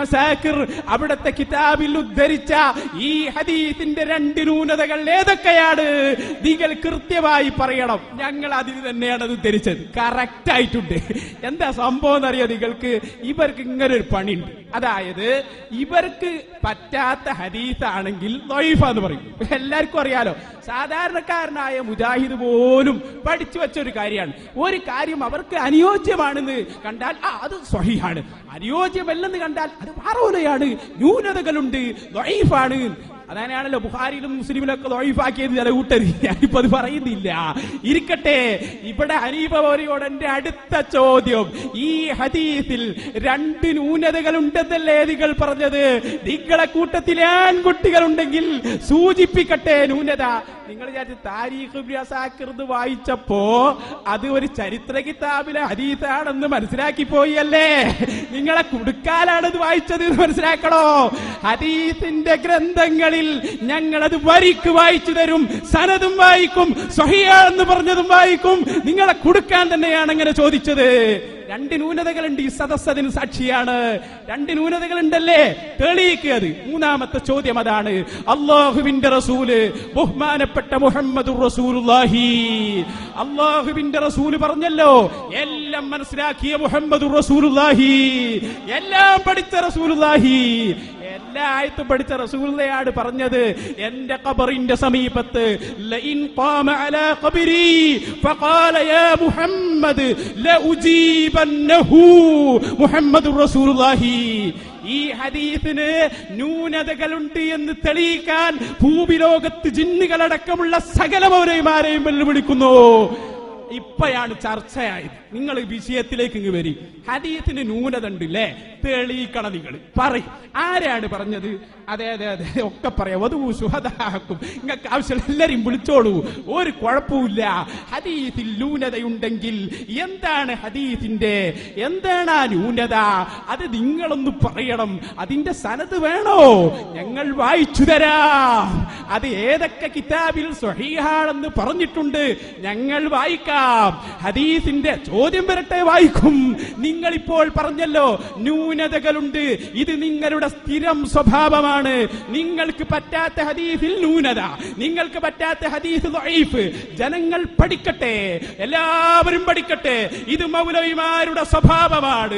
അസാക്കിർ കിതാബിൽ ഉദ്ധരിച്ച ഈ ഹദീസിന്റെ രണ്ട് ന്യൂനതകൾ ഏതൊക്കെയാണ്? നിങ്ങൾ കൃത്യമായി പറയണം. ഞങ്ങൾ അതിന് തന്നെയാണ് അത് ഉദ്ധരിച്ചത്. കറക്റ്റ് ആയിട്ടുണ്ട്. എന്താ സംഭവം എന്നറിയോ നിങ്ങൾക്ക്? ഇവർക്ക് ഇങ്ങനെ ഒരു പണിയുണ്ട്. അതായത് ഇവർക്ക് പറ്റാത്ത ഹദീസാണെങ്കിൽ ലൊയ്ഫ എന്ന് പറയും. എല്ലാവർക്കും അറിയാലോ. സാധാരണക്കാരനായ മുജാഹിദ് പോലും പഠിച്ചു വെച്ച ഒരു കാര്യമാണ്. ഒരു കാര്യം അവർക്ക് അനുയോജ്യമാണെന്ന് കണ്ടാൽ ആ അത് സ്വഹിയാണ് അനുയോജ്യമല്ലെന്ന് കണ്ടാൽ അത് പാറോലയാണ് ന്യൂനതകളുണ്ട് ദ്വൈഫാണ് അതാനാണല്ലോ ബുഹാരിയിലും മുസ്ലിമിലൊക്കെ ഒഴിവാക്കിയത് ചില കൂട്ടര് ഞാനിപ്പോ അത് പറയുന്നില്ല. ഇരിക്കട്ടെ ഇവിടെ ഹനീഫോരിയോട് എന്റെ അടുത്ത ചോദ്യം. ഈ ഹദീസിൽ രണ്ട് ന്യൂനതകൾ ഉണ്ടെന്നല്ലേ നിങ്ങൾ പറഞ്ഞത്? നിങ്ങളെ കൂട്ടത്തിലെ ആൺകുട്ടികളുണ്ടെങ്കിൽ സൂചിപ്പിക്കട്ടെ ന്യൂനത. നിങ്ങൾ വിചാരിച്ചു താരീഖ് വ്യാസാക്കൃത് വായിച്ചപ്പോ അത് ഒരു ചരിത്ര കിതാബിലെ ഹദീസാണെന്ന് മനസ്സിലാക്കി പോയി അല്ലേ നിങ്ങളെ കുടുക്കാലാണ് ഇത് വായിച്ചത് എന്ന് മനസ്സിലാക്കണോ? ഹദീസിന്റെ ഗ്രന്ഥങ്ങളിൽ ഞങ്ങളത് വരിക്ക് വായിച്ചു തരും സനതും വായിക്കും സ്വഹിയാണെന്ന് പറഞ്ഞതും വായിക്കും. നിങ്ങളെ കുടുക്കാൻ തന്നെയാണ് അങ്ങനെ ചോദിച്ചത്. രണ്ട് ന്യൂനതകളുണ്ട് ഈ സദസ്സതിന് സാക്ഷിയാണ്. രണ്ട് ന്യൂനതകളുണ്ടല്ലേ? തെളിയിക്കുക അത് മൂന്നാമത്തെ ചോദ്യം അതാണ്. അള്ളാഹുവിന്റെ റസൂൽ ബഹുമാനപ്പെട്ട മുഹമ്മദ് റസൂലുള്ളാഹി. അള്ളാഹുവിന്റെ റസൂൽ പറഞ്ഞല്ലോ എല്ലാം മനസ്സിലാക്കിയ മുഹമ്മദ് റസൂലുള്ളാഹി. എല്ലാം പഠിച്ച റസൂലുള്ളാഹി. എല്ലാ ആയത്തും പഠിച്ച റസൂലയാണ് പറഞ്ഞത്. എന്റെ ഖബറിന്റെ സമീപത്ത് ലഇൻ ഖാമ അലാ ഖബരി ഫഖാല യാ മുഹമ്മദ് ലഉജീബന്നഹു മുഹമ്മദുർ റസൂലുള്ളാഹി. ഈ ഹദീസിന് ന്യൂനതകളുണ്ട് എന്ന് തെളിയിക്കാൻ ഭൂമിലോകത്ത് ജിന്നുകളടക്കമുള്ള സകല പൗരന്മാരെയും വെല്ലുവിളിക്കുന്നു. ഇപ്പോഴാണ് ചർച്ചയായത്. നിങ്ങൾ വിഷയത്തിലേക്ക് ഇങ്ങ് വരി. ഹദീസിന് ന്യൂനത ഉണ്ടല്ലേ തെളിയിക്കണം നിങ്ങൾ. പറയും. ആരാണ് പറഞ്ഞത്? അതെ അതെ അതെ. ഒക്കെ പറയാം. വധു സുഹദാക്കും. നിങ്ങൾക്ക് ആവശ്യം എല്ലാരും വിളിച്ചോളൂ. ഒരു കുഴപ്പമില്ല ഹദീത്തിൽ ന്യൂനതയുണ്ടെങ്കിൽ എന്താണ് ഹദീത്തിന്റെ എന്താണ് ആ ന്യൂനത? അത് നിങ്ങളൊന്ന് പറയണം. അതിന്റെ സനത് വേണോ? ഞങ്ങൾ വായിച്ചു തരാം. അത് ഏതൊക്കെ കിതാബിൽ സ്വഹീഹാണെന്ന് പറഞ്ഞിട്ടുണ്ട്. ഞങ്ങൾ വായിക്കാം. ഹദീസിന്റെ ചോദ്യം വരട്ടെ വായിക്കും. നിങ്ങൾ ഇപ്പോൾ പറഞ്ഞല്ലോ ന്യൂനതകളുണ്ട്. ഇത് നിങ്ങളുടെ സ്ഥിരം സ്വഭാവമാണ്. നിങ്ങൾക്ക് പറ്റാത്ത ഹദീസിൽ ന്യൂനത. നിങ്ങൾക്ക് പറ്റാത്ത ഹദീസ് ദഈഫ് ജനങ്ങൾ പഠിക്കട്ടെ. എല്ലാവരും പഠിക്കട്ടെ. ഇത് മൗലവിമാരുടെ സ്വഭാവമാണ്.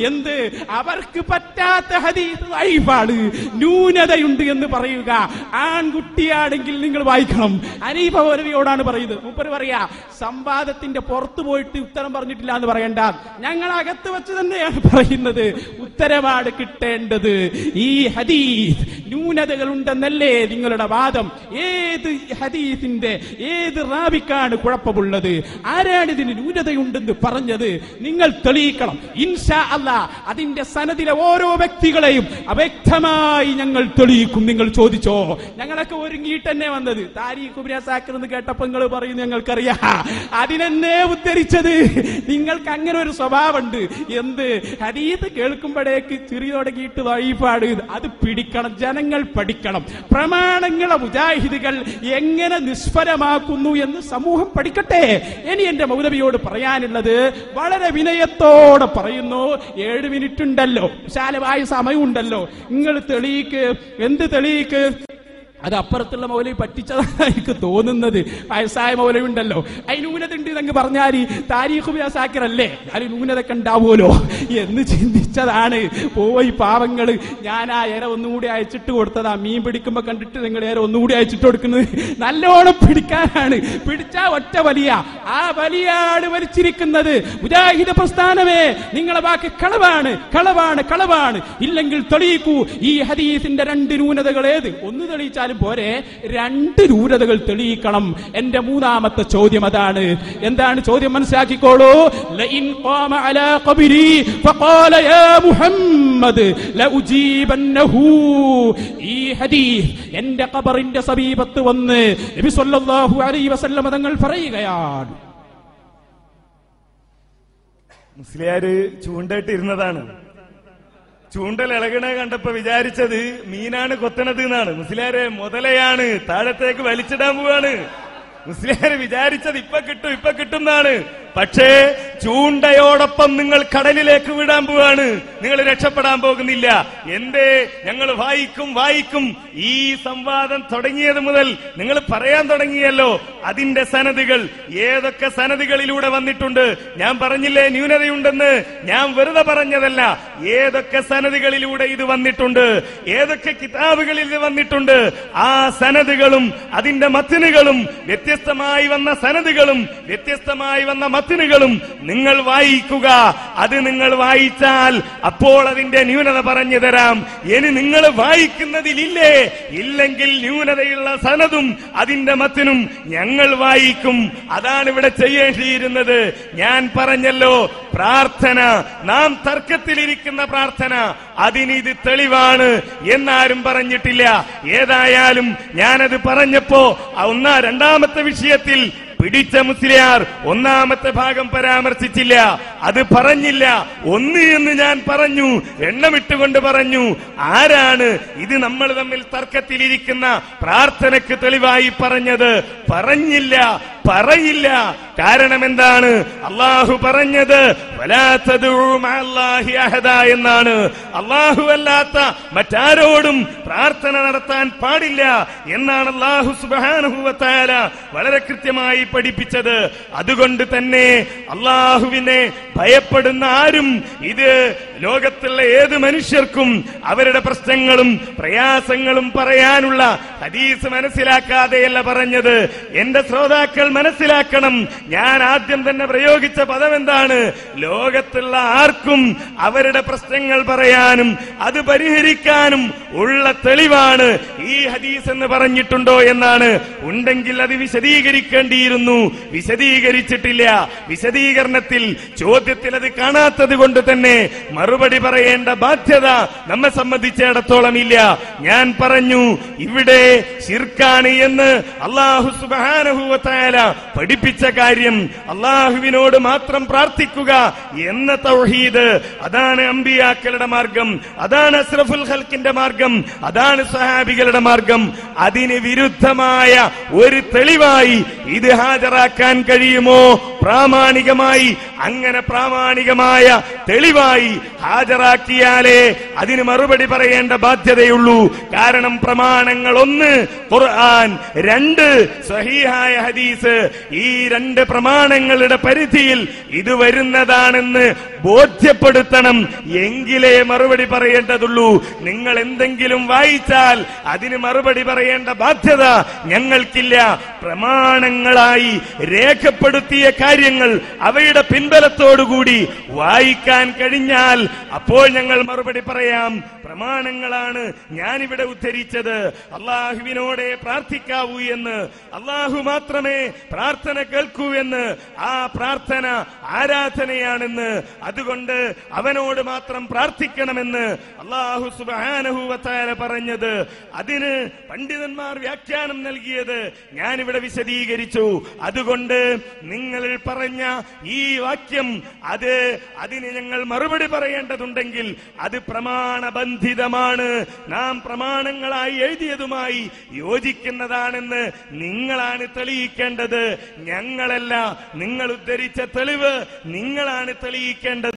എന്ത്? അവർക്ക് പറ്റാത്ത ഹദീസ് ദഈഫാണ് ന്യൂനതയുണ്ട് എന്ന് പറയുക. ആൺകുട്ടിയാണെങ്കിൽ നിങ്ങൾ വായിക്കണം. അനീഫ മൗലവിയോടാണ് പറയുന്നത്. മുപ്പര് പറയാ സംവാദത്തിന്റെ പുറത്തു പോയിട്ട് ഉത്തരം പറഞ്ഞിട്ടില്ല എന്ന് പറയണ്ട. ഞങ്ങൾ അകത്ത് വെച്ച് തന്നെയാണ് പറയുന്നത്. ഉത്തരമാണ് കിട്ടേണ്ടത്. ഈ ഹദീസ് ന്യൂനതകൾ ഉണ്ടെന്നല്ലേ നിങ്ങളുടെ വാദം? ഏത് ഹദീസിന്റെ ഏത് റാബിക്കാണ് കുഴപ്പമുള്ളത്? ആരാണ് ഇതിന് ന്യൂനതയുണ്ടെന്ന് പറഞ്ഞത്? നിങ്ങൾ തെളിയിക്കണം. ഇൻഷാ അല്ല അതിന്റെ സനദിലെ ഓരോ വ്യക്തികളെയും അവ്യക്തമായി ഞങ്ങൾ തെളിയിക്കും. നിങ്ങൾ ചോദിച്ചോ? ഞങ്ങളൊക്കെ ഒരുങ്ങിയിട്ട് തന്നെ വന്നത്. താരീഖ് ഉബ്രാസാക്കർ എന്ന് കേട്ടപ്പോ നിങ്ങൾ പറയുന്നു ഞങ്ങൾക്കറിയാം. അതിനെന്നെ ഉദ്ധരിച്ചത്. നിങ്ങൾക്ക് അങ്ങനെ ഒരു സ്വഭാവമുണ്ട്. എന്ത്? ഹരീത് കേൾക്കുമ്പോഴേക്ക് ചെറിയ തുടങ്ങിയിട്ട് വഴിപാട്. അത് പിടിക്കണം. ജനങ്ങൾ പഠിക്കണം. പ്രമാണങ്ങളെ മുജാഹിദുകൾ എങ്ങനെ നിസ്ഫലമാക്കുന്നു എന്ന് സമൂഹം പഠിക്കട്ടെ. ഇനി എന്റെ മൗലവിയോട് പറയാനുള്ളത് വളരെ വിനയത്തോടെ പറയുന്നു. ഏഴ് മിനിറ്റ് ഉണ്ടല്ലോ വിശാലമായ സമയമുണ്ടല്ലോ നിങ്ങൾ തെളിയിക്ക്. എന്ത് തെളിയിക്ക്? അത് അപ്പുറത്തുള്ള മൗലവി പറ്റിച്ചതാണ് എനിക്ക് തോന്നുന്നത്. വയസ്സായ മൗലവി ഉണ്ടല്ലോ അതിന് ന്യൂനതുണ്ട് എന്നങ്ങ് പറഞ്ഞാൽ താരീഖ് വ്യാസാക്കരല്ലേ അതിന് ന്യൂനതൊക്കെ ഉണ്ടാവുമല്ലോ. എന്ന് ചിന്തിച്ചതാണ്. പോയി പാവങ്ങൾ ഞാൻ ആ ഇര ഒന്നുകൂടി അയച്ചിട്ട് കൊടുത്തതാ. മീൻ പിടിക്കുമ്പോ കണ്ടിട്ട് നിങ്ങൾ ഇര ഒന്നുകൂടി അയച്ചിട്ട് കൊടുക്കുന്നത് നല്ലോണം പിടിക്കാനാണ്. പിടിച്ചാ ഒറ്റ വലിയ. ആ വലിയ വലിയാണ് വലിച്ചിരിക്കുന്നത്. മുജാഹിദ പ്രസ്ഥാനമേ നിങ്ങളെ വാക്ക് കളവാണ് കളവാണ് കളവാണ്. ഇല്ലെങ്കിൽ തെളിയിക്കൂ ഈ ഹദീസിന്റെ രണ്ട് ന്യൂനതകൾ ഏത്? ഒന്ന് തെളിയിച്ചാലും പോരെ രണ്ട് രൂരതകൾ തെളിയിക്കണം. എന്റെ മൂന്നാമത്തെ ചോദ്യം അതാണ്. എന്താണ് ചോദ്യം മനസ്സിലാക്കിക്കോളൂ? ഈ എന്റെ ഖബറിന്റെ സമീപത്ത് വന്ന് നബി സല്ലല്ലാഹു അലൈഹി വസല്ലം തങ്ങൾ പറയുകയാണ്. മുസ്ലിയാര് ചൂണ്ടയിട്ടിരുന്നതാണ്. ചൂണ്ടൽ ഇളകണ കണ്ടപ്പോ വിചാരിച്ചത് മീനാണ് കൊത്തണത് എന്നാണ്. മുസ്ലിയാരെ മുതലയാണ്. താഴത്തേക്ക് വലിച്ചിടാൻ പോവാണ്. മുസ്ലിയാര് വിചാരിച്ചത് ഇപ്പൊ കിട്ടും ഇപ്പൊ കിട്ടും എന്നാണ്. പക്ഷേ ചൂണ്ടയോടൊപ്പം നിങ്ങൾ കടലിലേക്ക് വിടാൻ പോവാണ്. നിങ്ങൾ രക്ഷപ്പെടാൻ പോകുന്നില്ല. എന്തേ? ഞങ്ങൾ വായിക്കും വായിക്കും. ഈ സംവാദം തുടങ്ങിയത് മുതൽ നിങ്ങൾ പറയാൻ തുടങ്ങിയല്ലോ. അതിന്റെ സനതികൾ ഏതൊക്കെ സനതികളിലൂടെ വന്നിട്ടുണ്ട്? ഞാൻ പറഞ്ഞില്ലേ ന്യൂനതയുണ്ടെന്ന്? ഞാൻ വെറുതെ പറഞ്ഞതല്ല. ഏതൊക്കെ സനതികളിലൂടെ ഇത് വന്നിട്ടുണ്ട്? ഏതൊക്കെ കിതാബുകളിൽ ഇത് വന്നിട്ടുണ്ട്? ആ സനതുകളും അതിന്റെ മത്തിനുകളും വ്യത്യസ്തമായി വന്ന സനതുകളും വ്യത്യസ്തമായി വന്ന മത്തിനുകളും നിങ്ങൾ വായിക്കുക. അത് നിങ്ങൾ വായിച്ചാൽ അപ്പോൾ അതിന്റെ ന്യൂനത പറഞ്ഞു തരാം. ഇനി നിങ്ങൾ വായിക്കുന്നതിലില്ലേ? ഇല്ലെങ്കിൽ ന്യൂനതയുള്ള സനതും അതിന്റെ മത്തിനും ഞങ്ങൾ വായിക്കും. അതാണ് ഇവിടെ ചെയ്യേണ്ടിയിരുന്നത്. ഞാൻ പറഞ്ഞല്ലോ പ്രാർത്ഥന നാം തർക്കത്തിലിരിക്കുന്ന പ്രാർത്ഥന അതിനിത് തെളിവാണ് എന്നാരും പറഞ്ഞിട്ടില്ല. ഏതായാലും ഞാനത് പറഞ്ഞപ്പോ ഒന്നാ രണ്ടാമത്തെ വിഷയത്തിൽ പിടിച്ച മുസ്ലിയാർ ഒന്നാമത്തെ ഭാഗം പരാമർശിച്ചില്ല. അത് പറഞ്ഞില്ല. ഒന്ന് എന്ന് ഞാൻ പറഞ്ഞു. എണ്ണമിട്ടുകൊണ്ട് പറഞ്ഞു. ആരാണ് ഇത് നമ്മൾ തമ്മിൽ തർക്കത്തിലിരിക്കുന്ന പ്രാർത്ഥനയ്ക്ക് തെളിവായി പറഞ്ഞത്? പറഞ്ഞില്ല. പറയില്ല. കാരണം എന്താണ്? അള്ളാഹു പറഞ്ഞത് "വലാ തദ്ഉ മഅല്ലാഹി എന്നാണ്. അള്ളാഹു അല്ലാത്ത മറ്റാരോടും പ്രാർത്ഥന നടത്താൻ പാടില്ല എന്നാണ് അള്ളാഹു വ വളരെ കൃത്യമായി പഠിപ്പിച്ചത്. അതുകൊണ്ട് തന്നെ അള്ളാഹുവിനെ ഭയപ്പെടുന്ന ആരും ഇത് ലോകത്തുള്ള ഏത് മനുഷ്യർക്കും അവരുടെ പ്രശ്നങ്ങളും പ്രയാസങ്ങളും പറയാനുള്ള ഹദീസ് മനസ്സിലാക്കാതെയല്ല പറഞ്ഞത്. എന്റെ ശ്രോതാക്കൾ മനസ്സിലാക്കണം. ഞാൻ ആദ്യം തന്നെ പ്രയോഗിച്ച പദം എന്താണ് ലോകത്തുള്ള ആർക്കും അവരുടെ പ്രശ്നങ്ങൾ പറയാനും അത് പരിഹരിക്കാനും ഉള്ള തെളിവാണ് ഈ ഹദീസ് എന്ന് പറഞ്ഞിട്ടുണ്ടോ എന്നാണ്. ഉണ്ടെങ്കിൽ അത് വിശദീകരിക്കേണ്ടിയിരുന്നു. വിശദീകരിച്ചിട്ടില്ല. വിശദീകരണത്തിൽ ചോദ്യത്തിൽ അത് കാണാത്തത് കൊണ്ട് തന്നെ മറുപടി പറയേണ്ട ബാധ്യത നമ്മെ സംബന്ധിച്ചിടത്തോളം ഇല്ല. ഞാൻ പറഞ്ഞു ഇവിടെ ശിർക്കാണ് എന്ന് അള്ളാഹു സുബാനഹുവത്തായാല പഠിപ്പിച്ച കാര്യം അള്ളാഹുവിനോട് മാത്രം പ്രാർത്ഥിക്കുക എന്ന തൗഹീദ്. അതാണ് അമ്പിയാക്കളുടെ മാർഗം. അതാണ് അസ്രഫുൽ ഹൽക്കിന്റെ മാർഗം. അതാണ് സഹാബികളുടെ മാർഗം. അതിന് വിരുദ്ധമായ ഒരു തെളിവായി ഇത് ഹാജരാക്കാൻ കഴിയുമോ? പ്രാമാണികമായി അങ്ങനെ പ്രാമാണികമായ തെളിവായി ഹാജരാക്കിയാലേ അതിന് മറുപടി പറയേണ്ട ബാധ്യതയുള്ളൂ. കാരണം പ്രമാണങ്ങൾ ഒന്ന് ഖുർആൻ രണ്ട് സഹീഹായ ഹദീസ്. ഈ രണ്ട് പ്രമാണങ്ങളുടെ പരിധിയിൽ ഇത് വരുന്നതാണെന്ന് ബോധ്യപ്പെടുത്തണം. എങ്കിലേ മറുപടി പറയേണ്ടതുള്ളൂ. നിങ്ങൾ എന്തെങ്കിലും വായിച്ചാൽ അതിന് മറുപടി പറയേണ്ട ബാധ്യത ഞങ്ങൾക്കില്ല. പ്രമാണങ്ങളായി രേഖപ്പെടുത്തിയ കാര്യങ്ങൾ അവയുടെ പിൻബലത്തോടുകൂടി വായിക്കാൻ കഴിഞ്ഞാൽ അപ്പോൾ ഞങ്ങൾ മറുപടി പറയാം. പ്രമാണങ്ങളാണ് ഞാനിവിടെ ഉദ്ധരിച്ചത്. അള്ളാഹുവിനോടെ പ്രാർത്ഥിക്കാവൂ എന്ന്. അള്ളാഹു മാത്രമേ പ്രാർത്ഥന കേൾക്കൂ എന്ന്. ആ പ്രാർത്ഥന ആരാധനയാണെന്ന്. അതുകൊണ്ട് അവനോട് മാത്രം പ്രാർത്ഥിക്കണമെന്ന് അള്ളാഹു സുബാനഹുവത്താര പറഞ്ഞത്. അതിന് പണ്ഡിതന്മാർ വ്യാഖ്യാനം നൽകിയത് ഞാനിവിടെ വിശദീകരിച്ചു. അതുകൊണ്ട് നിങ്ങൾ പറഞ്ഞ ഈ വാക്യം അത് അതിന് ഞങ്ങൾ മറുപടി പറയേണ്ടതുണ്ടെങ്കിൽ അത് പ്രമാണബന്ധിതമാണ്. നാം പ്രമാണങ്ങളായി എഴുതിയതുമായി യോജിക്കുന്നതാണെന്ന് നിങ്ങളാണ് തെളിയിക്കേണ്ടത്. ഞങ്ങളല്ല നിങ്ങൾ ഉദ്ധരിച്ച തെളിവ് നിങ്ങളാണ് തെളിയിക്കേണ്ടത്.